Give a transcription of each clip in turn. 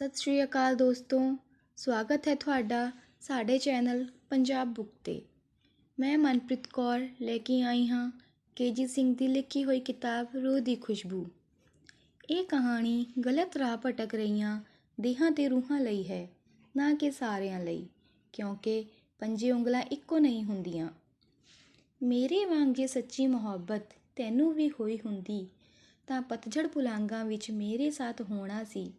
ਸਤਿ ਸ਼੍ਰੀ ਅਕਾਲ ਦੋਸਤੋ, ਸਵਾਗਤ ਹੈ ਤੁਹਾਡਾ ਸਾਡੇ ਚੈਨਲ ਪੰਜਾਬ ਬੁੱਕ 'ਤੇ। ਮੈਂ ਮਨਪ੍ਰੀਤ ਕੌਰ ਲੈ ਕੇ ਆਈ ਹਾਂ ਕੇਜੀ ਸਿੰਘ ਦੀ ਲਿਖੀ ਹੋਈ ਕਿਤਾਬ ਰੂਹ ਦੀ ਖੁਸ਼ਬੂ। ਇਹ ਕਹਾਣੀ ਗਲਤ ਰਾਹ ਭਟਕ ਰਹੀਆਂ ਦੇਹਾਂ ਤੇ ਰੂਹਾਂ ਲਈ ਹੈ, ਨਾ ਕਿ ਸਾਰਿਆਂ ਲਈ, ਕਿਉਂਕਿ ਪੰਜੇ ਉਂਗਲਾਂ ਇੱਕੋ ਨਹੀਂ ਹੁੰਦੀਆਂ। ਮੇਰੇ ਵਾਂਗ ਜੇ ਸੱਚੀ ਮੁਹੱਬਤ ਤੈਨੂੰ ਵੀ ਹੋਈ ਹੁੰਦੀ, ਤਾਂ ਪਤਝੜ ਪੁਲਾਂਘਾਂ ਵਿੱਚ ਮੇਰੇ ਸਾਥ ਹੋਣਾ ਸੀ।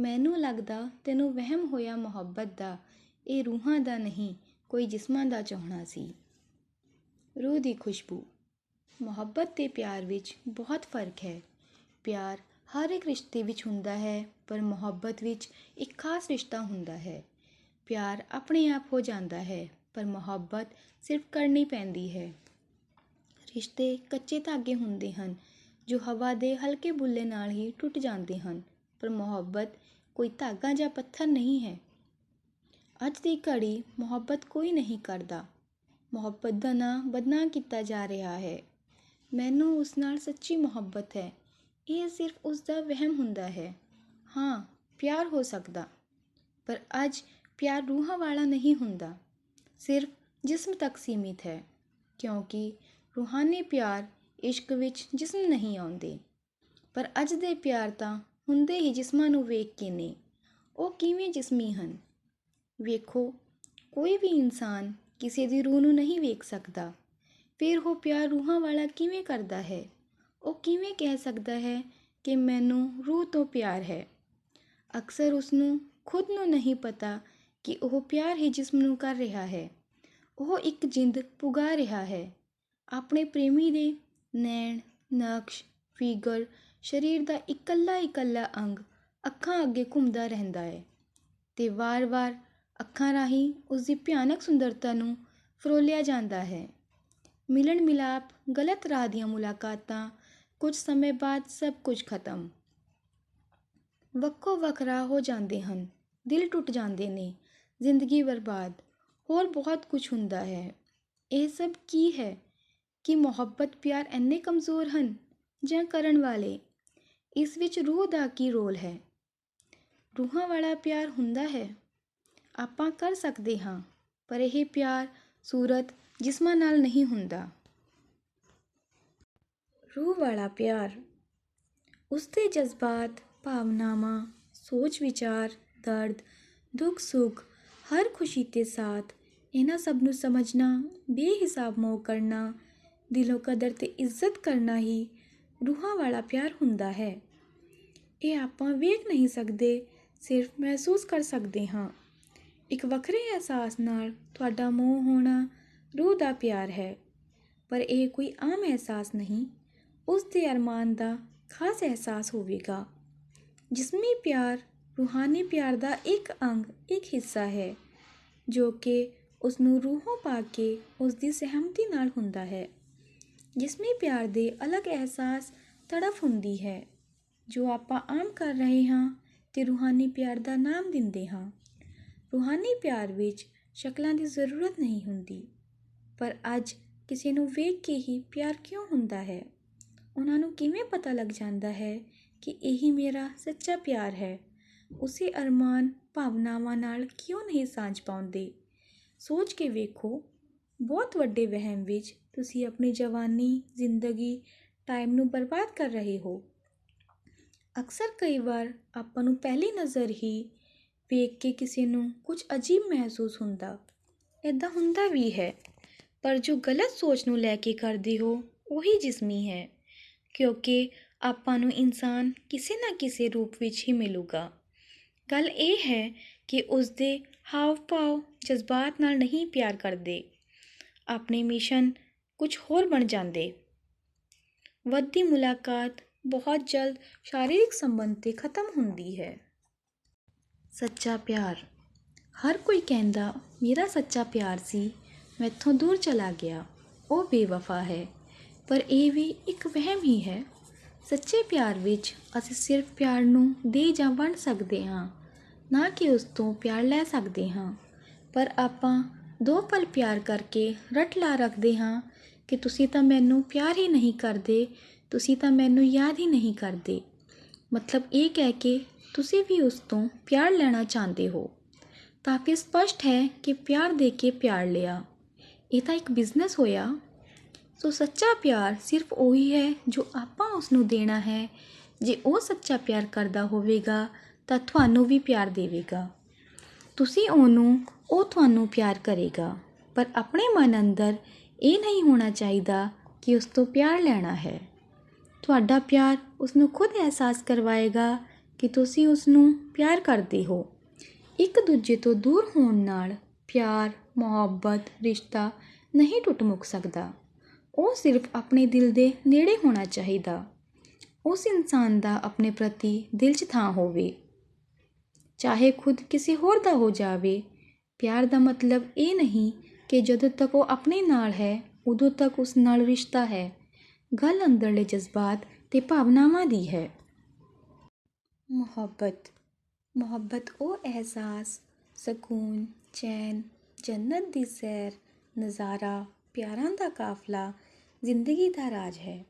ਮੈਨੂੰ ਲੱਗਦਾ ਤੈਨੂੰ ਵਹਿਮ ਹੋਇਆ ਮੁਹੱਬਤ ਦਾ। ਇਹ ਰੂਹਾਂ ਦਾ ਨਹੀਂ, ਕੋਈ ਜਿਸਮਾਂ ਦਾ ਚਾਹਣਾ ਸੀ। ਰੂਹ ਦੀ ਖੁਸ਼ਬੂ। ਮੁਹੱਬਤ ਤੇ ਪਿਆਰ ਵਿੱਚ ਬਹੁਤ ਫ਼ਰਕ ਹੈ। ਪਿਆਰ ਹਰ ਇੱਕ ਰਿਸ਼ਤੇ ਵਿੱਚ ਹੁੰਦਾ ਹੈ, ਪਰ ਮੁਹੱਬਤ ਵਿੱਚ ਇੱਕ ਖਾਸ ਰਿਸ਼ਤਾ ਹੁੰਦਾ ਹੈ। ਪਿਆਰ ਆਪਣੇ ਆਪ ਹੋ ਜਾਂਦਾ ਹੈ, ਪਰ ਮੁਹੱਬਤ ਸਿਰਫ ਕਰਨੀ ਪੈਂਦੀ ਹੈ। ਰਿਸ਼ਤੇ ਕੱਚੇ ਧਾਗੇ ਹੁੰਦੇ ਹਨ, ਜੋ ਹਵਾ ਦੇ ਹਲਕੇ ਬੁੱਲੇ ਨਾਲ ਹੀ ਟੁੱਟ ਜਾਂਦੇ ਹਨ, ਪਰ ਮੁਹੱਬਤ ਕੋਈ ਧਾਗਾ ਜਾਂ ਪੱਥਰ ਨਹੀਂ ਹੈ। ਅੱਜ ਦੀ ਘੜੀ ਮੁਹੱਬਤ ਕੋਈ ਨਹੀਂ ਕਰਦਾ। ਮੁਹੱਬਤ ਦਾ ਨਾਂ ਬਦਨਾਮ ਕੀਤਾ ਜਾ ਰਿਹਾ ਹੈ। ਮੈਨੂੰ ਉਸ ਨਾਲ ਸੱਚੀ ਮੁਹੱਬਤ ਹੈ। ਇਹ ਸਿਰਫ ਉਸ ਦਾ ਵਹਿਮ ਹੁੰਦਾ ਹੈ। ਹਾਂ, ਪਿਆਰ ਹੋ ਸਕਦਾ। ਪਰ ਅੱਜ ਪਿਆਰ ਰੂਹਾਂ ਵਾਲਾ ਨਹੀਂ ਹੁੰਦਾ। ਸਿਰਫ ਜਿਸਮ ਤੱਕ ਸੀਮਿਤ ਹੈ। ਕਿਉਂਕਿ ਰੂਹਾਨੀ ਪਿਆਰ ਇਸ਼ਕ ਵਿੱਚ ਜਿਸਮ ਨਹੀਂ ਆਉਂਦੇ। ਪਰ ਅੱਜ ਦੇ ਪਿਆਰ ਤਾਂ ਹੁੰਦੇ ਹੀ ਜਿਸਮਾਂ ਨੂੰ ਵੇਖ ਕੇ ਨੇ। ਉਹ ਕਿਵੇਂ ਜਿਸਮੀ ਹਨ? ਵੇਖੋ, ਕੋਈ ਵੀ ਇਨਸਾਨ ਕਿਸੇ ਦੀ ਰੂਹ ਨੂੰ ਨਹੀਂ ਵੇਖ ਸਕਦਾ। ਫਿਰ ਉਹ ਪਿਆਰ ਰੂਹਾਂ ਵਾਲਾ ਕਿਵੇਂ ਕਰਦਾ ਹੈ? ਉਹ ਕਿਵੇਂ ਕਹਿ ਸਕਦਾ ਹੈ ਕਿ ਮੈਨੂੰ ਰੂਹ ਤੋਂ ਪਿਆਰ ਹੈ? ਅਕਸਰ ਉਸ ਨੂੰ ਖੁਦ ਨੂੰ ਨਹੀਂ ਪਤਾ ਕਿ ਉਹ ਪਿਆਰ ਹੀ ਜਿਸਮ ਨੂੰ ਕਰ ਰਿਹਾ ਹੈ। ਉਹ ਇੱਕ ਜਿੰਦ ਪੁਗਾ ਰਿਹਾ ਹੈ। ਆਪਣੇ ਪ੍ਰੇਮੀ ਦੇ ਨੈਣ, ਨਕਸ਼, ਫਿਗਰ ਸਰੀਰ ਦਾ ਇਕੱਲਾ ਇਕੱਲਾ ਅੰਗ ਅੱਖਾਂ ਅੱਗੇ ਘੁੰਮਦਾ ਰਹਿੰਦਾ ਹੈ ਅਤੇ ਵਾਰ-ਵਾਰ ਅੱਖਾਂ ਰਾਹੀਂ ਉਸਦੀ ਭਿਆਨਕ ਸੁੰਦਰਤਾ ਨੂੰ ਫਰੋਲਿਆ ਜਾਂਦਾ ਹੈ। ਮਿਲਣ ਮਿਲਾਪ ਗਲਤ ਰਾਹ ਦੀਆਂ ਮੁਲਾਕਾਤਾਂ, ਕੁਝ ਸਮੇਂ ਬਾਅਦ ਸਭ ਕੁਝ ਖਤਮ। ਵੱਖੋ ਵੱਖਰਾ ਹੋ ਜਾਂਦੇ ਹਨ, ਦਿਲ ਟੁੱਟ ਜਾਂਦੇ ਨੇ, ਜ਼ਿੰਦਗੀ ਬਰਬਾਦ, ਹੋਰ ਬਹੁਤ ਕੁਝ ਹੁੰਦਾ ਹੈ। ਇਹ ਸਭ ਕੀ ਹੈ ਕਿ ਮੁਹੱਬਤ, ਪਿਆਰ ਇੰਨੇ ਕਮਜ਼ੋਰ ਹਨ ਜਾਂ ਕਰਨ ਵਾਲੇ ਇਸ ਵਿੱਚ ਰੂਹ ਦਾ ਕੀ ਰੋਲ ਹੈ? ਰੂਹਾਂ ਵਾਲਾ ਪਿਆਰ ਹੁੰਦਾ ਹੈ। ਆਪਾਂ ਕਰ ਸਕਦੇ ਹਾਂ, ਪਰ ਇਹ ਪਿਆਰ ਸੂਰਤ ਜਿਸਮਾਂ ਨਾਲ ਨਹੀਂ ਹੁੰਦਾ। ਰੂਹ ਵਾਲਾ ਪਿਆਰ ਉਸਦੇ ਜਜ਼ਬਾਤ, ਭਾਵਨਾਵਾਂ, ਸੋਚ ਵਿਚਾਰ, ਦਰਦ, ਦੁੱਖ ਸੁੱਖ, ਹਰ ਖੁਸ਼ੀ ਤੇ ਸਾਥ ਇਹਨਾਂ ਸਭ ਨੂੰ ਸਮਝਣਾ, ਬੇਹਿਸਾਬ ਮੋਹ ਕਰਨਾ, ਦਿਲੋਂ ਕਦਰ ਤੇ ਇੱਜ਼ਤ ਕਰਨਾ ਹੀ ਰੂਹਾਂ ਵਾਲਾ ਪਿਆਰ ਹੁੰਦਾ ਹੈ। ਇਹ ਆਪਾਂ ਵੇਖ ਨਹੀਂ ਸਕਦੇ, ਸਿਰਫ ਮਹਿਸੂਸ ਕਰ ਸਕਦੇ ਹਾਂ। ਇੱਕ ਵੱਖਰੇ ਅਹਿਸਾਸ ਨਾਲ ਤੁਹਾਡਾ ਮੋਹ ਹੋਣਾ ਰੂਹ ਦਾ ਪਿਆਰ ਹੈ। ਪਰ ਇਹ ਕੋਈ ਆਮ ਅਹਿਸਾਸ ਨਹੀਂ, ਉਸ ਦੇ ਅਰਮਾਨ ਦਾ ਖਾਸ ਅਹਿਸਾਸ ਹੋਵੇਗਾ। ਜਿਸਮੀ ਪਿਆਰ, ਰੂਹਾਨੀ ਪਿਆਰ ਦਾ ਇੱਕ ਅੰਗ, ਇੱਕ ਹਿੱਸਾ ਹੈ, ਜੋ ਕਿ ਉਸ ਨੂੰ ਰੂਹੋਂ ਪਾ ਕੇ ਉਸ ਦੀ ਸਹਿਮਤੀ ਨਾਲ ਹੁੰਦਾ ਹੈ। ਜਿਸਮੀ ਪਿਆਰ ਦੇ ਅਲੱਗ ਅਹਿਸਾਸ ਤੜਫ ਹੁੰਦੀ ਹੈ। ਜੋ ਆਪਾਂ ਆਮ ਕਰ ਰਹੇ ਹਾਂ ਤੇ ਰੂਹਾਨੀ ਪਿਆਰ ਦਾ ਨਾਮ ਦਿੰਦੇ ਹਾਂ। ਰੂਹਾਨੀ ਪਿਆਰ ਵਿੱਚ ਸ਼ਕਲਾਂ ਦੀ ਜ਼ਰੂਰਤ ਨਹੀਂ ਹੁੰਦੀ। ਪਰ ਅੱਜ ਕਿਸੇ ਨੂੰ ਵੇਖ ਕੇ ਹੀ ਪਿਆਰ ਕਿਉਂ ਹੁੰਦਾ ਹੈ? ਉਹਨਾਂ ਨੂੰ ਕਿਵੇਂ ਪਤਾ ਲੱਗ ਜਾਂਦਾ ਹੈ ਕਿ ਇਹੀ ਮੇਰਾ ਸੱਚਾ ਪਿਆਰ ਹੈ? ਉਸੇ ਅਰਮਾਨ ਭਾਵਨਾਵਾਂ ਨਾਲ ਕਿਉਂ ਨਹੀਂ ਸਾਂਝ ਪਾਉਂਦੇ? ਸੋਚ ਕੇ ਵੇਖੋ, ਬਹੁਤ ਵੱਡੇ ਵਹਿਮ ਵਿੱਚ ਤੁਸੀਂ ਆਪਣੀ ਜਵਾਨੀ, ਜ਼ਿੰਦਗੀ ਟਾਈਮ ਨੂੰ ਬਰਬਾਦ ਕਰ ਰਹੇ ਹੋ। ਅਕਸਰ ਕਈ ਵਾਰ ਆਪਾਂ ਨੂੰ ਪਹਿਲੀ ਨਜ਼ਰ ਹੀ ਵੇਖ ਕੇ ਕਿਸੇ ਨੂੰ ਕੁਝ ਅਜੀਬ ਮਹਿਸੂਸ ਹੁੰਦਾ। ਇੱਦਾਂ ਹੁੰਦਾ ਵੀ ਹੈ, ਪਰ ਜੋ ਗਲਤ ਸੋਚ ਨੂੰ ਲੈ ਕੇ ਕਰਦੇ ਹੋ, ਉਹੀ ਜਿਸਮੀ ਹੈ, ਕਿਉਂਕਿ ਆਪਾਂ ਨੂੰ ਇਨਸਾਨ ਕਿਸੇ ਨਾ ਕਿਸੇ ਰੂਪ ਵਿੱਚ ਹੀ ਮਿਲੂਗਾ। ਗੱਲ ਇਹ ਹੈ ਕਿ ਉਸ ਦੇ ਹਾਵ ਭਾਵ ਜਜ਼ਬਾਤ ਨਾਲ ਨਹੀਂ ਪਿਆਰ ਕਰਦੇ। ਆਪਣੇ ਮਿਸ਼ਨ ਕੁਝ ਹੋਰ ਬਣ ਜਾਂਦੇ। ਵੱਧਦੀ ਮੁਲਾਕਾਤ ਬਹੁਤ ਜਲਦ ਸ਼ਾਰੀਰਿਕ ਸੰਬੰਧ ਤੇ ਖਤਮ ਹੁੰਦੀ ਹੈ। ਸੱਚਾ ਪਿਆਰ। ਹਰ ਕੋਈ ਕਹਿੰਦਾ, ਮੇਰਾ ਸੱਚਾ ਪਿਆਰ ਸੀ, ਮੈਥੋਂ ਦੂਰ ਚਲਾ ਗਿਆ, ਉਹ ਬੇਵਫਾ ਹੈ। ਪਰ ਇਹ ਵੀ ਇੱਕ ਵਹਿਮ ਹੀ ਹੈ। ਸੱਚੇ ਪਿਆਰ ਵਿੱਚ ਅਸੀਂ ਸਿਰਫ ਪਿਆਰ ਨੂੰ ਦੇ ਜਾਂ ਵੰਡ ਸਕਦੇ ਹਾਂ, ਨਾ ਕਿ ਉਸ ਤੋਂ ਪਿਆਰ ਲੈ ਸਕਦੇ ਹਾਂ। ਪਰ ਆਪਾਂ ਦੋ ਪਲ ਪਿਆਰ ਕਰਕੇ ਰਟ ਲਾ ਰੱਖਦੇ ਹਾਂ ਕਿ ਤੁਸੀਂ ਤਾਂ ਮੈਨੂੰ ਪਿਆਰ ਹੀ ਨਹੀਂ ਕਰਦੇ, ਤੁਸੀਂ ਤਾਂ ਮੈਨੂੰ ਯਾਦ ਹੀ ਨਹੀਂ ਕਰਦੇ। ਮਤਲਬ ਇਹ ਕਹਿ ਕੇ ਤੁਸੀਂ ਵੀ ਉਸ ਤੋਂ ਪਿਆਰ ਲੈਣਾ ਚਾਹੁੰਦੇ ਹੋ। ਤਾਂ ਫਿਰ ਸਪਸ਼ਟ ਹੈ ਕਿ ਪਿਆਰ ਦੇ ਕੇ ਪਿਆਰ ਲਿਆ। ਇਹ ਤਾਂ ਇੱਕ ਬਿਜ਼ਨਸ ਹੋਇਆ। ਸੋ ਸੱਚਾ ਪਿਆਰ ਸਿਰਫ ਉਹੀ ਹੈ ਜੋ ਆਪਾਂ ਉਸ ਨੂੰ ਦੇਣਾ ਹੈ। ਜੇ ਉਹ ਸੱਚਾ ਪਿਆਰ ਕਰਦਾ ਹੋਵੇਗਾ, ਤਾਂ ਤੁਹਾਨੂੰ ਵੀ ਪਿਆਰ ਦੇਵੇਗਾ। ਤੁਸੀਂ ਉਹਨੂੰ, ਉਹ ਤੁਹਾਨੂੰ ਪਿਆਰ ਕਰੇਗਾ। ਪਰ ਆਪਣੇ ਮਨ ਅੰਦਰ ਇਹ ਨਹੀਂ ਹੋਣਾ ਚਾਹੀਦਾ ਕਿ ਉਸ ਤੋਂ ਪਿਆਰ ਲੈਣਾ ਹੈ। ਤੁਹਾਡਾ ਪਿਆਰ ਉਸ ਨੂੰ ਖੁਦ ਅਹਿਸਾਸ ਕਰਵਾਏਗਾ ਕਿ ਤੁਸੀਂ ਉਸ ਨੂੰ ਪਿਆਰ ਕਰਦੇ ਹੋ। ਇੱਕ ਦੂਜੇ ਤੋਂ ਦੂਰ ਹੋਣ ਨਾਲ ਪਿਆਰ, ਮੁਹੱਬਤ, ਰਿਸ਼ਤਾ ਨਹੀਂ ਟੁੱਟ ਮੁੱਕ ਸਕਦਾ। ਉਹ ਸਿਰਫ ਆਪਣੇ ਦਿਲ ਦੇ ਨੇੜੇ ਹੋਣਾ ਚਾਹੀਦਾ। ਉਸ ਇਨਸਾਨ ਦਾ ਆਪਣੇ ਪ੍ਰਤੀ ਦਿਲ 'ਚ ਥਾਂ ਹੋਵੇ। ਚਾਹੇ ਖੁਦ ਕਿਸੇ ਹੋਰ ਦਾ ਹੋ ਜਾਵੇ, ਪਿਆਰ ਦਾ ਮਤਲਬ ਇਹ ਨਹੀਂ ਕਿ ਜਦੋਂ ਤੱਕ ਉਹ ਆਪਣੇ ਨਾਲ ਹੈ, ਉਦੋਂ ਤੱਕ ਉਸ ਨਾਲ ਰਿਸ਼ਤਾ ਹੈ। ਗੱਲ ਅੰਦਰਲੇ ਜਜ਼ਬਾਤ ਅਤੇ ਭਾਵਨਾਵਾਂ ਦੀ ਹੈ। ਮੁਹੱਬਤ। ਮੁਹੱਬਤ ਉਹ ਅਹਿਸਾਸ, ਸਕੂਨ, ਚੈਨ, ਜੰਨਤ ਦੀ ਸੈਰ, ਨਜ਼ਾਰਾ, ਪਿਆਰਾਂ ਦਾ ਕਾਫਲਾ, ਜ਼ਿੰਦਗੀ ਦਾ ਰਾਜ ਹੈ,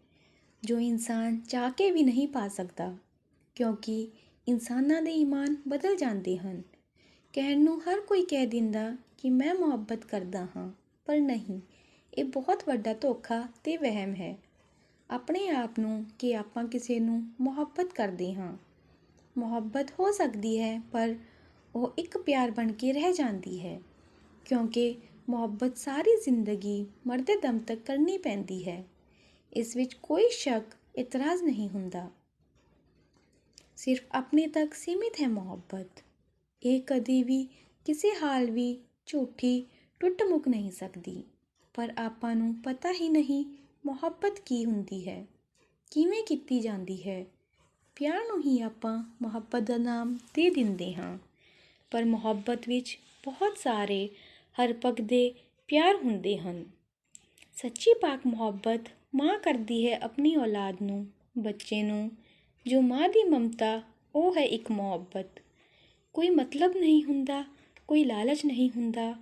ਜੋ ਇਨਸਾਨ ਚਾਹ ਕੇ ਵੀ ਨਹੀਂ ਪਾ ਸਕਦਾ, ਕਿਉਂਕਿ ਇਨਸਾਨਾਂ ਦੇ ਈਮਾਨ ਬਦਲ ਜਾਂਦੇ ਹਨ। ਕਹਿਣ ਨੂੰ ਹਰ ਕੋਈ ਕਹਿ ਦਿੰਦਾ ਕਿ ਮੈਂ ਮੁਹੱਬਤ ਕਰਦਾ ਹਾਂ, ਪਰ ਨਹੀਂ। ਇਹ ਬਹੁਤ ਵੱਡਾ ਧੋਖਾ ਅਤੇ ਵਹਿਮ ਹੈ। ਆਪਣੇ ਆਪ ਨੂੰ ਕਿ ਆਪਾਂ ਕਿਸੇ ਨੂੰ ਮੁਹੱਬਤ ਕਰਦੇ ਹਾਂ। ਮੁਹੱਬਤ ਹੋ ਸਕਦੀ ਹੈ, ਪਰ ਉਹ ਇੱਕ ਪਿਆਰ ਬਣ ਕੇ ਰਹਿ ਜਾਂਦੀ ਹੈ, ਕਿਉਂਕਿ ਮੁਹੱਬਤ ਸਾਰੀ ਜ਼ਿੰਦਗੀ ਮਰਦੇ ਦਮ ਤੱਕ ਕਰਨੀ ਪੈਂਦੀ ਹੈ। ਇਸ ਵਿੱਚ ਕੋਈ ਸ਼ੱਕ, ਇਤਰਾਜ਼ ਨਹੀਂ ਹੁੰਦਾ। ਸਿਰਫ ਆਪਣੇ ਤੱਕ ਸੀਮਿਤ ਹੈ ਮੁਹੱਬਤ। ਇਹ ਕਦੇ ਵੀ ਕਿਸੇ ਹਾਲ ਵੀ ਝੂਠੀ ਟੁੱਟ ਮੁੱਕ ਨਹੀਂ ਸਕਦੀ। ਪਰ ਆਪਾਂ ਨੂੰ ਪਤਾ ਹੀ ਨਹੀਂ ਮੁਹੱਬਤ ਕੀ ਹੁੰਦੀ ਹੈ, ਕਿਵੇਂ ਕੀਤੀ ਜਾਂਦੀ ਹੈ। ਪਿਆਰ ਨੂੰ ਹੀ ਆਪਾਂ ਮੁਹੱਬਤ ਦਾ ਨਾਮ ਦੇ ਦਿੰਦੇ ਹਾਂ। ਪਰ ਮੁਹੱਬਤ ਵਿੱਚ ਬਹੁਤ ਸਾਰੇ ਹਰ ਪੱਖ ਦੇ ਪਿਆਰ ਹੁੰਦੇ ਹਨ। ਸੱਚੀ ਪਾਕ ਮੁਹੱਬਤ ਮਾਂ ਕਰਦੀ ਹੈ ਆਪਣੀ ਔਲਾਦ ਨੂੰ, ਬੱਚੇ ਨੂੰ, ਜੋ ਮਾਂ ਦੀ ਮਮਤਾ, ਉਹ ਹੈ ਇੱਕ ਮੁਹੱਬਤ। ਕੋਈ ਮਤਲਬ ਨਹੀਂ ਹੁੰਦਾ ਕੋਈ ਲਾਲਚ ਨਹੀਂ ਹੁੰਦਾ,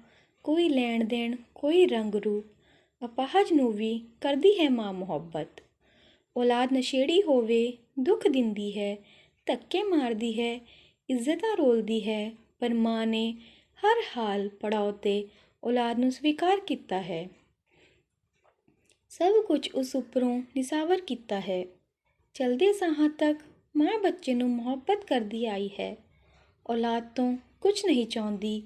ਕੋਈ ਲੈਣ ਦੇਣ, ਕੋਈ ਰੰਗ ਰੂਪ। ਅਪਾਹਜ ਨੂੰ ਵੀ ਕਰਦੀ ਹੈ ਮਾਂ ਮੁਹੱਬਤ। ਔਲਾਦ ਨਸ਼ੇੜੀ ਹੋਵੇ, ਦੁੱਖ ਦਿੰਦੀ ਹੈ, ਧੱਕੇ ਮਾਰਦੀ ਹੈ, ਇੱਜ਼ਤਾਂ ਰੋਲਦੀ ਹੈ, ਪਰ ਮਾਂ ਨੇ ਹਰ ਹਾਲ ਪੜਾਅ ਤੇ ਔਲਾਦ ਨੂੰ ਸਵੀਕਾਰ ਕੀਤਾ ਹੈ। ਸਭ ਕੁਝ ਉਸ ਉੱਪਰੋਂ ਨਿਸਾਵਰ ਕੀਤਾ ਹੈ। ਚਲਦੇ ਸਾਹਾਂ ਤੱਕ ਮਾਂ ਬੱਚੇ ਨੂੰ ਮੁਹੱਬਤ ਕਰਦੀ ਆਈ ਹੈ। ਔਲਾਦ ਤੋਂ ਕੁਝ ਨਹੀਂ ਚਾਹੁੰਦੀ,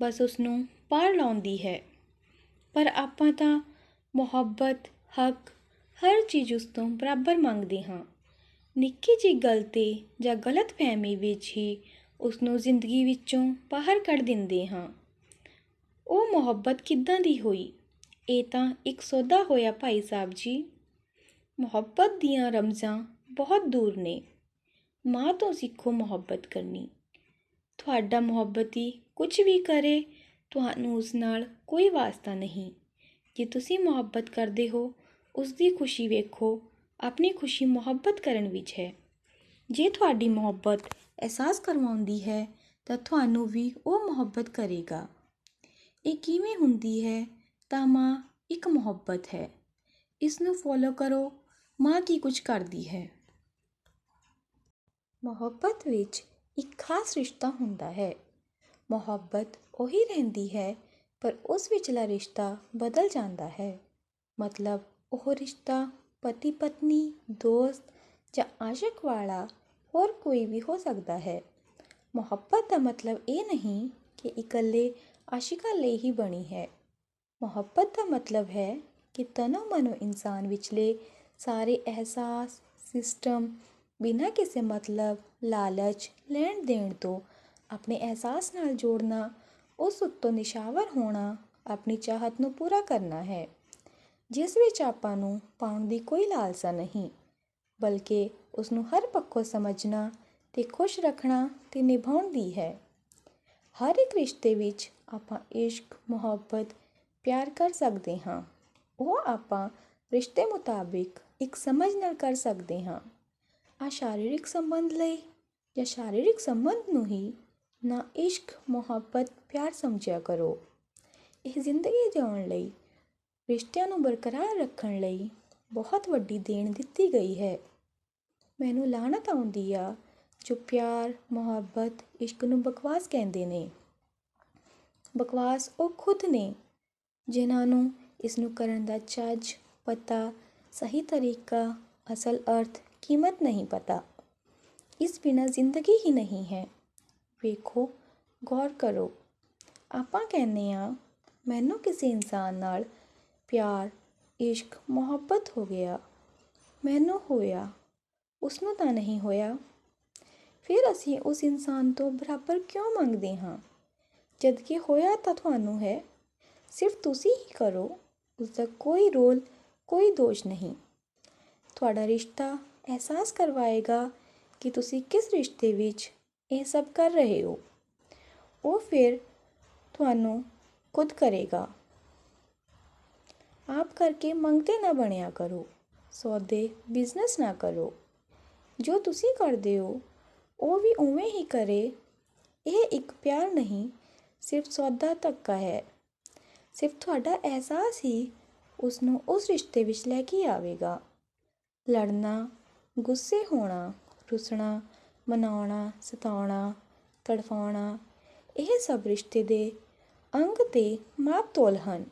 ਬਸ ਉਸ ਨੂੰ ਪਾਰ ਲਾਉਂਦੀ ਹੈ। ਪਰ ਆਪਾਂ ਤਾਂ ਮੁਹੱਬਤ, ਹੱਕ, ਹਰ ਚੀਜ਼ ਉਸ ਤੋਂ ਬਰਾਬਰ ਮੰਗਦੇ ਹਾਂ। ਨਿੱਕੀ ਜਿਹੀ ਗਲਤੀ ਜਾਂ ਗਲਤ ਫਹਿਮੀ ਵਿੱਚ ਹੀ ਉਸ ਨੂੰ ਜ਼ਿੰਦਗੀ ਵਿੱਚੋਂ ਬਾਹਰ ਕੱਢ ਦਿੰਦੇ ਹਾਂ। ਉਹ ਮੁਹੱਬਤ ਕਿੱਦਾਂ ਦੀ ਹੋਈ? ਇਹ ਤਾਂ ਇੱਕ ਸੌਦਾ ਹੋਇਆ ਭਾਈ ਸਾਹਿਬ ਜੀ। ਮੁਹੱਬਤ ਦੀਆਂ ਰਮਜ਼ਾਂ ਬਹੁਤ ਦੂਰ ਨੇ। ਮਾਂ ਤੋਂ ਸਿੱਖੋ ਮੁਹੱਬਤ ਕਰਨੀ। ਤੁਹਾਡਾ ਮੁਹੱਬਤੀ ਕੁਝ ਵੀ ਕਰੇ, ਤੁਹਾਨੂੰ ਉਸ ਨਾਲ ਕੋਈ ਵਾਸਤਾ ਨਹੀਂ। ਜੇ ਤੁਸੀਂ ਮੁਹੱਬਤ ਕਰਦੇ ਹੋ ਉਸ ਦੀ ਖੁਸ਼ੀ ਵੇਖੋ, ਆਪਣੀ ਖੁਸ਼ੀ ਮੁਹੱਬਤ ਕਰਨ ਵਿੱਚ ਹੈ। ਜੇ ਤੁਹਾਡੀ ਮੁਹੱਬਤ ਅਹਿਸਾਸ ਕਰਵਾਉਂਦੀ ਹੈ, ਤਾਂ ਤੁਹਾਨੂੰ ਵੀ ਉਹ ਮੁਹੱਬਤ ਕਰੇਗਾ। ਇਹ ਕਿਵੇਂ ਹੁੰਦੀ ਹੈ? ਤਾਂ ਮਾਂ ਇੱਕ ਮੁਹੱਬਤ ਹੈ। ਇਸ ਨੂੰ ਫੋਲੋ ਕਰੋ, ਮਾਂ ਕੀ ਕੁਝ ਕਰਦੀ ਹੈ। ਮੁਹੱਬਤ ਵਿੱਚ ਇੱਕ ਖਾਸ ਰਿਸ਼ਤਾ ਹੁੰਦਾ ਹੈ। ਮੁਹੱਬਤ ਉਹੀ ਰਹਿੰਦੀ ਹੈ, ਪਰ ਉਸ ਵਿਚਲਾ ਰਿਸ਼ਤਾ ਬਦਲ ਜਾਂਦਾ ਹੈ। ਮਤਲਬ ਉਹ ਰਿਸ਼ਤਾ ਪਤੀ ਪਤਨੀ, ਦੋਸਤ ਜਾਂ ਆਸ਼ਿਕ ਵਾਲਾ ਹੋਰ ਕੋਈ ਵੀ ਹੋ ਸਕਦਾ ਹੈ। ਮੁਹੱਬਤ ਦਾ ਮਤਲਬ ਇਹ ਨਹੀਂ ਕਿ ਇਕੱਲੇ ਆਸ਼ਿਕਾਂ ਲਈ ਹੀ ਬਣੀ ਹੈ। ਮੁਹੱਬਤ ਦਾ ਮਤਲਬ ਹੈ ਕਿ ਤਨੋ ਮਨੋ ਇਨਸਾਨ ਵਿਚਲੇ ਸਾਰੇ ਅਹਿਸਾਸ, ਸਿਸਟਮ ਬਿਨਾਂ ਕਿਸੇ ਮਤਲਬ ਲਾਲਚ ਲੈਣ ਦੇਣ ਤੋਂ ਆਪਣੇ ਅਹਿਸਾਸ ਨਾਲ ਜੋੜਨਾ, ਉਸ ਉੱਤੋਂ ਨਿਸ਼ਾਵਰ ਹੋਣਾ ਆਪਣੀ ਚਾਹਤ ਨੂੰ ਪੂਰਾ ਕਰਨਾ ਹੈ। ਜਿਸ ਵਿੱਚ ਆਪਾਂ ਨੂੰ ਪਾਉਣ ਦੀ ਕੋਈ ਲਾਲਸਾ ਨਹੀਂ, ਬਲਕਿ ਉਸ ਨੂੰ ਹਰ ਪੱਖੋਂ ਸਮਝਣਾ ਤੇ ਖੁਸ਼ ਰੱਖਣਾ ਤੇ ਨਿਭਾਉਣ ਦੀ ਹੈ। ਹਰ ਇੱਕ ਰਿਸ਼ਤੇ ਵਿੱਚ ਆਪਾਂ ਇਸ਼ਕ, ਮੁਹੱਬਤ, ਪਿਆਰ ਕਰ ਸਕਦੇ ਹਾਂ। ਉਹ ਆਪਾਂ ਰਿਸ਼ਤੇ ਮੁਤਾਬਿਕ ਇੱਕ ਸਮਝ ਨਾਲ ਕਰ ਸਕਦੇ ਹਾਂ। ਆ ਸ਼ਾਰੀਰਿਕ ਸੰਬੰਧ ਲਈ ਜਾਂ ਸ਼ਾਰੀਰਿਕ ਸੰਬੰਧ ਨੂੰ ਹੀ ਨਾ ਇਸ਼ਕ ਮੁਹੱਬਤ ਪਿਆਰ ਸਮਝਿਆ ਕਰੋ ਇਹ ਜ਼ਿੰਦਗੀ ਜਿਉਣ ਲਈ ਰਿਸ਼ਤਿਆਂ ਨੂੰ ਬਰਕਰਾਰ ਰੱਖਣ ਲਈ ਬਹੁਤ ਵੱਡੀ ਦੇਣ ਦਿੱਤੀ ਗਈ ਹੈ ਮੈਨੂੰ ਲਾਹਨਤ ਆਉਂਦੀ ਆ ਜੋ ਪਿਆਰ ਮੁਹੱਬਤ ਇਸ਼ਕ ਨੂੰ ਬਕਵਾਸ ਕਹਿੰਦੇ ਨੇ ਬਕਵਾਸ ਉਹ ਖੁਦ ਨੇ ਜਿਨ੍ਹਾਂ ਨੂੰ ਇਸ ਨੂੰ ਕਰਨ ਦਾ ਚੱਜ ਪਤਾ ਸਹੀ ਤਰੀਕਾ ਅਸਲ ਅਰਥ ਕੀਮਤ ਨਹੀਂ ਪਤਾ ਇਸ ਬਿਨਾਂ ਜ਼ਿੰਦਗੀ ਹੀ ਨਹੀਂ ਹੈ। ਵੇਖੋ, ਗੌਰ ਕਰੋ। ਆਪਾਂ ਕਹਿੰਦੇ ਹਾਂ, ਮੈਨੂੰ ਕਿਸੇ ਇਨਸਾਨ ਨਾਲ ਪਿਆਰ, ਇਸ਼ਕ, ਮੁਹੱਬਤ ਹੋ ਗਿਆ। ਮੈਨੂੰ ਹੋਇਆ ਉਸ ਨੂੰ ਤਾਂ ਨਹੀਂ ਹੋਇਆ। ਫਿਰ ਅਸੀਂ ਉਸ ਇਨਸਾਨ ਤੋਂ ਬਰਾਬਰ ਕਿਉਂ ਮੰਗਦੇ ਹਾਂ? ਜਦ ਕਿ ਹੋਇਆ ਤਾਂ ਤੁਹਾਨੂੰ ਹੈ। ਸਿਰਫ ਤੁਸੀਂ ਹੀ ਕਰੋ ਉਸ ਦਾ ਕੋਈ ਰੋਲ, ਕੋਈ ਦੋਸ਼ ਨਹੀਂ। ਤੁਹਾਡਾ ਰਿਸ਼ਤਾ ਅਹਿਸਾਸ ਕਰਵਾਏਗਾ ਕਿ ਤੁਸੀਂ ਕਿਸ ਰਿਸ਼ਤੇ ਵਿੱਚ ਇਹ ਸਭ ਕਰ ਰਹੇ ਹੋ? ਉਹ ਫਿਰ ਤੁਹਾਨੂੰ ਖੁਦ ਕਰੇਗਾ। ਆਪ ਕਰਕੇ ਮੰਗਤੇ ਨਾ ਬਣਿਆ ਕਰੋ। ਸੌਦੇ ਬਿਜ਼ਨਸ ਨਾ ਕਰੋ। ਜੋ ਤੁਸੀਂ ਕਰਦੇ ਹੋ, ਉਹ ਵੀ ਉਵੇਂ ਹੀ ਕਰੇ। ਇਹ ਇੱਕ ਪਿਆਰ ਨਹੀਂ, ਸਿਰਫ ਸੌਦਾ ਧੱਕਾ ਹੈ। ਸਿਰਫ ਤੁਹਾਡਾ ਅਹਿਸਾਸ ਹੀ ਉਸ ਨੂੰ ਉਸ ਰਿਸ਼ਤੇ ਵਿੱਚ ਲੈ ਕੇ ਆਵੇਗਾ। ਲੜਨਾ, ਗੁੱਸੇ ਹੋਣਾ ਰੁੱਸਣਾ, ਮਨਾਉਣਾ, ਸਤਾਉਣਾ, ਤੜਫਾਉਣਾ, ਇਹ ਸਭ ਰਿਸ਼ਤੇ ਦੇ ਅੰਗ ਤੇ ਮਾਪ ਤੋਲ ਹਨ।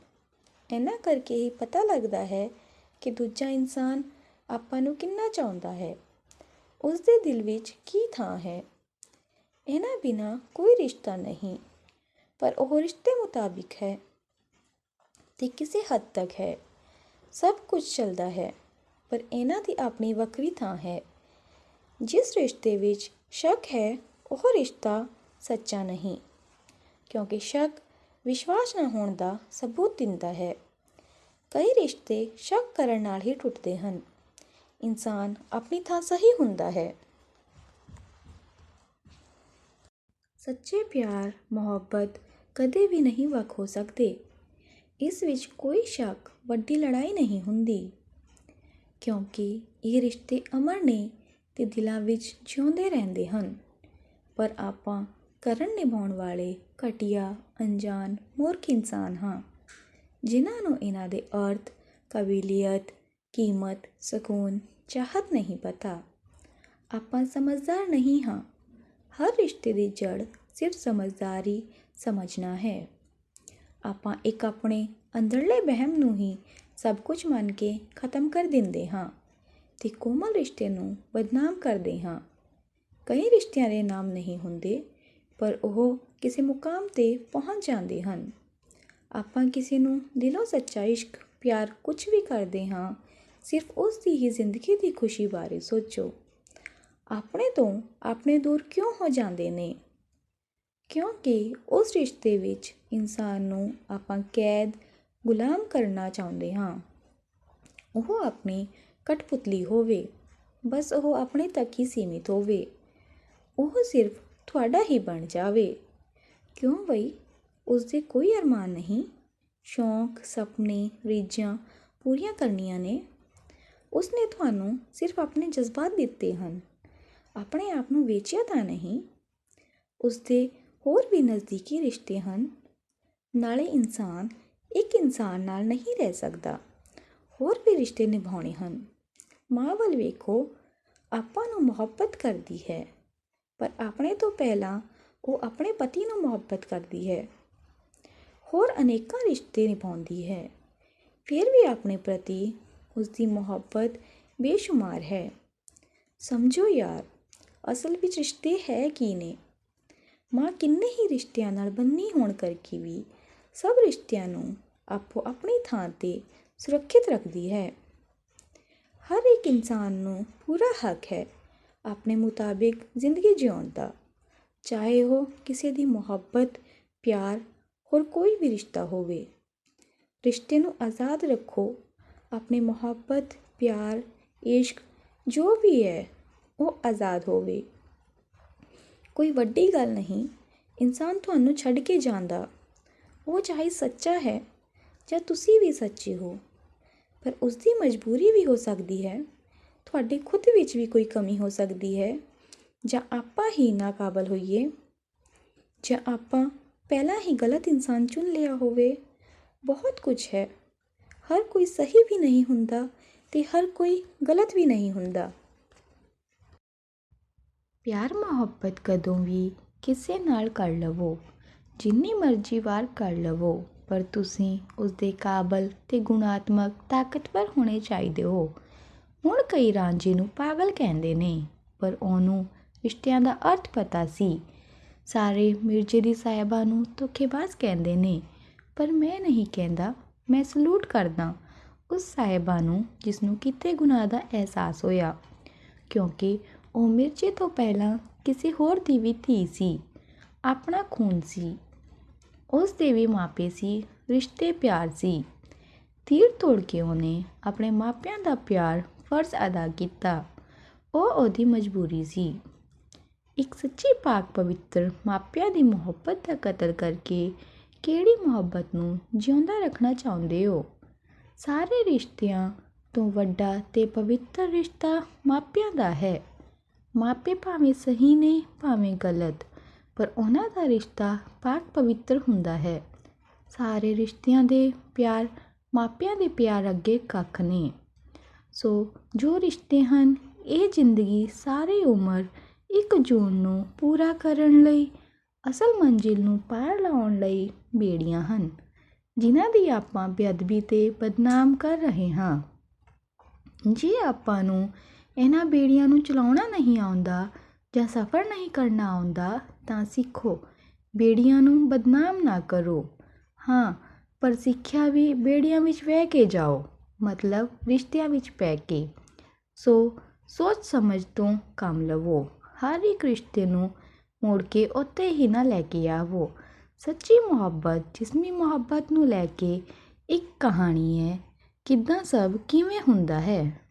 ਇਹਨਾਂ ਕਰਕੇ ਹੀ ਪਤਾ ਲੱਗਦਾ ਹੈ ਕਿ ਦੂਜਾ ਇਨਸਾਨ ਆਪਾਂ ਨੂੰ ਕਿੰਨਾ ਚਾਹੁੰਦਾ ਹੈ। ਉਸ ਦੇ ਦਿਲ ਵਿੱਚ ਕੀ ਥਾਂ ਹੈ? ਇਹਨਾਂ ਬਿਨਾ ਕੋਈ ਰਿਸ਼ਤਾ ਨਹੀਂ, ਪਰ ਉਹ ਰਿਸ਼ਤੇ ਮੁਤਾਬਿਕ ਹੈ ਤੇ ਕਿਸੇ ਹੱਦ ਤੱਕ ਹੈ। ਸਭ ਕੁਝ ਚੱਲਦਾ ਹੈ, ਪਰ ਇਹਨਾਂ ਦੀ ਆਪਣੀ ਵੱਖਰੀ ਥਾਂ ਹੈ। ਜਿਸ ਰਿਸ਼ਤੇ ਵਿੱਚ ਸ਼ੱਕ ਹੈ, ਉਹ ਰਿਸ਼ਤਾ ਸੱਚਾ ਨਹੀਂ। ਕਿਉਂਕਿ ਸ਼ੱਕ ਵਿਸ਼ਵਾਸ ਨਾ ਹੋਣ ਦਾ ਸਬੂਤ ਦਿੰਦਾ ਹੈ। ਕਈ ਰਿਸ਼ਤੇ ਸ਼ੱਕ ਕਰਨ ਨਾਲ ਹੀ ਟੁੱਟਦੇ ਹਨ। ਇਨਸਾਨ ਆਪਣੀ ਥਾਂ ਸਹੀ ਹੁੰਦਾ ਹੈ। ਸੱਚੇ ਪਿਆਰ, ਮੁਹੱਬਤ ਕਦੇ ਵੀ ਨਹੀਂ ਵੱਖ ਹੋ ਸਕਦੇ। ਇਸ ਵਿੱਚ ਕੋਈ ਸ਼ੱਕ ਵੱਡੀ ਲੜਾਈ ਨਹੀਂ ਹੁੰਦੀ। ਕਿਉਂਕਿ ਇਹ ਰਿਸ਼ਤੇ ਅਮਰ ਨੇ ਅਤੇ ਦਿਲਾਂ ਵਿੱਚ ਜਿਉਂਦੇ ਰਹਿੰਦੇ ਹਨ। ਪਰ ਆਪਾਂ ਕਰਨ ਨਿਭਾਉਣ ਵਾਲੇ ਘਟੀਆ, ਅਣਜਾਣ, ਮੂਰਖ ਇਨਸਾਨ ਹਾਂ, ਜਿਨ੍ਹਾਂ ਨੂੰ ਇਹਨਾਂ ਦੇ ਅਰਥ, ਕਾਬਲੀਅਤ, ਕੀਮਤ, ਸਕੂਨ, ਚਾਹਤ ਨਹੀਂ ਪਤਾ। ਆਪਾਂ ਸਮਝਦਾਰ ਨਹੀਂ ਹਾਂ। ਹਰ ਰਿਸ਼ਤੇ ਦੀ ਜੜ ਸਿਰਫ ਸਮਝਦਾਰੀ ਸਮਝਣਾ ਹੈ। ਆਪਾਂ ਇੱਕ ਆਪਣੇ ਅੰਦਰਲੇ ਵਹਿਮ ਨੂੰ ਹੀ ਸਭ ਕੁਝ ਮੰਨ ਕੇ ਖਤਮ ਕਰ ਦਿੰਦੇ ਹਾਂ। ਅਤੇ ਕੋਮਲ ਰਿਸ਼ਤੇ ਨੂੰ ਬਦਨਾਮ ਕਰਦੇ ਹਾਂ। ਕਈ ਰਿਸ਼ਤਿਆਂ ਦੇ ਨਾਮ ਨਹੀਂ ਹੁੰਦੇ, ਪਰ ਉਹ ਕਿਸੇ ਮੁਕਾਮ ਤੇ ਪਹੁੰਚ ਜਾਂਦੇ ਹਨ। ਆਪਾਂ ਕਿਸੇ ਨੂੰ ਦਿਲੋਂ ਸੱਚਾ ਇਸ਼ਕ, ਪਿਆਰ ਕੁਛ ਵੀ ਕਰਦੇ ਹਾਂ, ਸਿਰਫ ਉਸ ਦੀ ਹੀ ਜ਼ਿੰਦਗੀ ਦੀ ਖੁਸ਼ੀ ਬਾਰੇ ਸੋਚੋ। ਆਪਣੇ ਤੋਂ ਆਪਣੇ ਦੂਰ ਕਿਉਂ ਹੋ ਜਾਂਦੇ ਨੇ? ਕਿਉਂਕਿ ਉਸ ਰਿਸ਼ਤੇ ਵਿੱਚ ਇਨਸਾਨ ਨੂੰ ਆਪਾਂ ਕੈਦ, ਗੁਲਾਮ ਕਰਨਾ ਚਾਹੁੰਦੇ ਹਾਂ। ਉਹ ਆਪਣੀ ਕਠਪੁਤਲੀ ਹੋਵੇ, ਬਸ ਉਹ ਆਪਣੇ ਤੱਕ ਹੀ ਸੀਮਿਤ ਹੋਵੇ। ਉਹ ਸਿਰਫ ਤੁਹਾਡਾ ਹੀ ਬਣ ਜਾਵੇ। ਕਿਉਂ ਬਈ? ਉਸ ਦੇ ਕੋਈ ਅਰਮਾਨ ਨਹੀਂ। ਸ਼ੌਂਕ, ਸੁਪਨੇ, ਰੀਝਾਂ ਪੂਰੀਆਂ ਕਰਨੀਆਂ ਨੇ। ਉਸ ਨੇ ਤੁਹਾਨੂੰ ਸਿਰਫ ਆਪਣੇ ਜਜ਼ਬਾਤ ਦਿੱਤੇ ਹਨ। ਆਪਣੇ ਆਪ ਨੂੰ ਵੇਚਿਆ ਤਾਂ ਨਹੀਂ। ਉਸ ਦੇ ਹੋਰ ਵੀ ਨਜ਼ਦੀਕੀ ਰਿਸ਼ਤੇ ਹਨ। ਨਾਲੇ ਇਨਸਾਨ ਇੱਕ ਇਨਸਾਨ ਨਾਲ ਨਹੀਂ ਰਹਿ ਸਕਦਾ। ਹੋਰ ਵੀ ਰਿਸ਼ਤੇ ਨਿਭਾਉਣੇ ਹਨ। ਮਾਂ ਵੱਲ ਵੇਖੋ, ਆਪਾਂ ਨੂੰ ਮੁਹੱਬਤ ਕਰਦੀ ਹੈ, ਪਰ ਆਪਣੇ ਤੋਂ ਪਹਿਲਾਂ ਉਹ ਆਪਣੇ ਪਤੀ ਨੂੰ ਮੁਹੱਬਤ ਕਰਦੀ ਹੈ। ਹੋਰ ਅਨੇਕਾਂ ਰਿਸ਼ਤੇ ਨਿਭਾਉਂਦੀ ਹੈ, ਫਿਰ ਵੀ ਆਪਣੇ ਪ੍ਰਤੀ ਉਸ ਦੀ ਮੁਹੱਬਤ ਬੇਸ਼ੁਮਾਰ ਹੈ। ਸਮਝੋ ਯਾਰ, ਅਸਲ ਵਿੱਚ ਰਿਸ਼ਤੇ ਹੈ ਕੀ ਨੇ? ਮਾਂ ਕਿੰਨੇ ਹੀ ਰਿਸ਼ਤਿਆਂ ਨਾਲ ਬੰਨੀ ਹੋਣ ਕਰਕੇ ਵੀ ਸਭ ਰਿਸ਼ਤਿਆਂ ਨੂੰ ਆਪੋ ਆਪਣੀ ਥਾਂ ਤੇ ਸੁਰੱਖਿਅਤ ਰੱਖਦੀ ਹੈ। ਹਰ ਇੱਕ ਇਨਸਾਨ ਨੂੰ ਪੂਰਾ ਹੱਕ ਹੈ ਆਪਣੇ ਮੁਤਾਬਿਕ ਜ਼ਿੰਦਗੀ ਜਿਉਣ ਦਾ। ਚਾਹੇ ਉਹ ਕਿਸੇ ਦੀ ਮੁਹੱਬਤ, ਪਿਆਰ ਹੋਰ ਕੋਈ ਵੀ ਰਿਸ਼ਤਾ ਹੋਵੇ। ਰਿਸ਼ਤੇ ਨੂੰ ਆਜ਼ਾਦ ਰੱਖੋ। ਆਪਣੀ ਮੁਹੱਬਤ, ਪਿਆਰ, ਇਸ਼ਕ ਜੋ ਵੀ ਹੈ, ਉਹ ਆਜ਼ਾਦ ਹੋਵੇ। ਕੋਈ ਵੱਡੀ ਗੱਲ ਨਹੀਂ, ਇਨਸਾਨ ਤੁਹਾਨੂੰ ਛੱਡ ਕੇ ਜਾਂਦਾ। ਉਹ ਚਾਹੇ ਸੱਚਾ ਹੈ ਜਾਂ ਤੁਸੀਂ ਵੀ ਸੱਚੇ ਹੋ। ਪਰ ਉਸ ਦੀ ਮਜਬੂਰੀ ਵੀ ਹੋ ਸਕਦੀ ਹੈ। ਤੁਹਾਡੇ ਖੁਦ ਵਿੱਚ ਵੀ ਕੋਈ ਕਮੀ ਹੋ ਸਕਦੀ ਹੈ। ਜਾਂ ਆਪਾਂ ਹੀ ਨਾਕਾਬਲ ਹੋਈਏ। ਜਾਂ ਆਪਾਂ ਪਹਿਲਾਂ ਹੀ ਗਲਤ ਇਨਸਾਨ ਚੁਣ ਲਿਆ ਹੋਵੇ। ਬਹੁਤ ਕੁਝ ਹੈ। ਹਰ ਕੋਈ ਸਹੀ ਵੀ ਨਹੀਂ ਹੁੰਦਾ ਤੇ ਹਰ ਕੋਈ ਗਲਤ ਵੀ ਨਹੀਂ ਹੁੰਦਾ। ਪਿਆਰ, ਮੁਹੱਬਤ ਕਦੋਂ ਵੀ ਕਿਸੇ ਨਾਲ ਕਰ ਲਵੋ। ਜਿੰਨੀ ਮਰਜ਼ੀ ਵਾਰ ਕਰ ਲਵੋ। ਪਰ ਤੁਸੀਂ ਉਸ ਦੇ ਕਾਬਲ ਅਤੇ ਗੁਣਾਤਮਕ ਤਾਕਤਵਰ ਹੋਣੇ ਚਾਹੀਦੇ ਹੋ। ਹੁਣ ਕਈ ਰਾਂਝੇ ਨੂੰ ਪਾਗਲ ਕਹਿੰਦੇ ਨੇ, ਪਰ ਉਹਨੂੰ ਰਿਸ਼ਤਿਆਂ ਦਾ ਅਰਥ ਪਤਾ ਸੀ। ਸਾਰੇ ਮਿਰਜ਼ੇ ਦੀ ਸਾਹਿਬਾ ਨੂੰ ਧੋਖੇਬਾਜ਼ ਕਹਿੰਦੇ ਨੇ, ਪਰ ਮੈਂ ਨਹੀਂ ਕਹਿੰਦਾ, ਮੈਂ ਸਲੂਟ ਕਰਦਾ ਉਸ ਸਾਹਿਬਾ ਨੂੰ ਜਿਸ ਨੂੰ ਕਿਤੇ ਗੁਨਾਹ ਦਾ ਅਹਿਸਾਸ ਹੋਇਆ। ਕਿਉਂਕਿ ਉਹ ਮਿਰਜ਼ੇ ਤੋਂ ਪਹਿਲਾਂ ਕਿਸੇ ਹੋਰ ਦੀ ਵੀ ਧੀ ਸੀ, ਆਪਣਾ ਖੂਨ ਸੀ। ਉਸ ਦੇ ਵੀ ਮਾਪੇ ਸੀ, ਰਿਸ਼ਤੇ ਪਿਆਰ ਸੀ। ਤੀਰ ਤੋੜ ਕੇ ਉਹਨੇ ਆਪਣੇ ਮਾਪਿਆਂ ਦਾ ਪਿਆਰ ਫਰਜ਼ ਅਦਾ ਕੀਤਾ। ਉਹ ਉਹਦੀ ਮਜਬੂਰੀ ਸੀ। ਇੱਕ ਸੱਚੀ ਪਾਕ ਪਵਿੱਤਰ ਮਾਪਿਆਂ ਦੀ ਮੁਹੱਬਤ ਦਾ ਕਤਲ ਕਰਕੇ ਕਿਹੜੀ ਮੁਹੱਬਤ ਨੂੰ ਜਿਉਂਦਾ ਰੱਖਣਾ ਚਾਹੁੰਦੇ ਹੋ? ਸਾਰੇ ਰਿਸ਼ਤਿਆਂ ਤੋਂ ਵੱਡਾ ਤੇ ਪਵਿੱਤਰ ਰਿਸ਼ਤਾ ਮਾਪਿਆਂ ਦਾ ਹੈ। ਮਾਪੇ ਭਾਵੇਂ ਸਹੀ ਨੇ, ਭਾਵੇਂ ਗਲਤ। ਪਰ ਉਹਨਾਂ ਦਾ ਰਿਸ਼ਤਾ ਪਾਕ ਪਵਿੱਤਰ ਹੁੰਦਾ ਹੈ। ਸਾਰੇ ਰਿਸ਼ਤਿਆਂ ਦੇ ਪਿਆਰ ਮਾਪਿਆਂ ਦੇ ਪਿਆਰ ਅੱਗੇ ਕੱਖ ਨੇ। ਸੋ ਜੋ ਰਿਸ਼ਤੇ ਹਨ, ਇਹ ਜ਼ਿੰਦਗੀ ਸਾਰੀ ਉਮਰ ਇੱਕ ਜੂਨ ਨੂੰ ਪੂਰਾ ਕਰਨ ਲਈ, ਅਸਲ ਮੰਜ਼ਿਲ ਨੂੰ ਪਾਰ ਲਾਉਣ ਲਈ ਬੇੜੀਆਂ ਹਨ, ਜਿਨ੍ਹਾਂ ਦੀ ਆਪਾਂ ਬੇਅਦਬੀ ਤੇ ਬਦਨਾਮ ਕਰ ਰਹੇ ਹਾਂ। ਜੇ ਆਪਾਂ ਨੂੰ ਇਹਨਾਂ ਬੇੜੀਆਂ ਨੂੰ ਚਲਾਉਣਾ ਨਹੀਂ ਆਉਂਦਾ ਜਾਂ ਸਫ਼ਰ ਨਹੀਂ ਕਰਨਾ ਆਉਂਦਾ ਤਾਂ ਸਿੱਖੋ। ਬੇੜੀਆਂ ਨੂੰ ਬਦਨਾਮ ਨਾ ਕਰੋ। ਹਾਂ, ਪਰ ਸਿੱਖਿਆ ਵੀ ਬੇੜੀਆਂ ਵਿੱਚ ਵਹਿ ਕੇ ਜਾਓ। ਮਤਲਬ ਰਿਸ਼ਤਿਆਂ ਵਿੱਚ ਪੈ ਕੇ। ਸੋ, ਸੋਚ ਸਮਝ ਤੋਂ ਕੰਮ ਲਵੋ। ਹਰ ਇੱਕ ਰਿਸ਼ਤੇ ਨੂੰ ਮੋੜ ਕੇ ਉੱਥੇ ਹੀ ਨਾ ਲੈ ਕੇ ਆਵੋ। ਸੱਚੀ ਮੁਹੱਬਤ, ਜਿਸਮੀ ਮੁਹੱਬਤ ਨੂੰ ਲੈ ਕੇ ਇੱਕ ਕਹਾਣੀ ਹੈ, ਕਿੱਦਾਂ ਸਭ ਕਿਵੇਂ ਹੁੰਦਾ ਹੈ?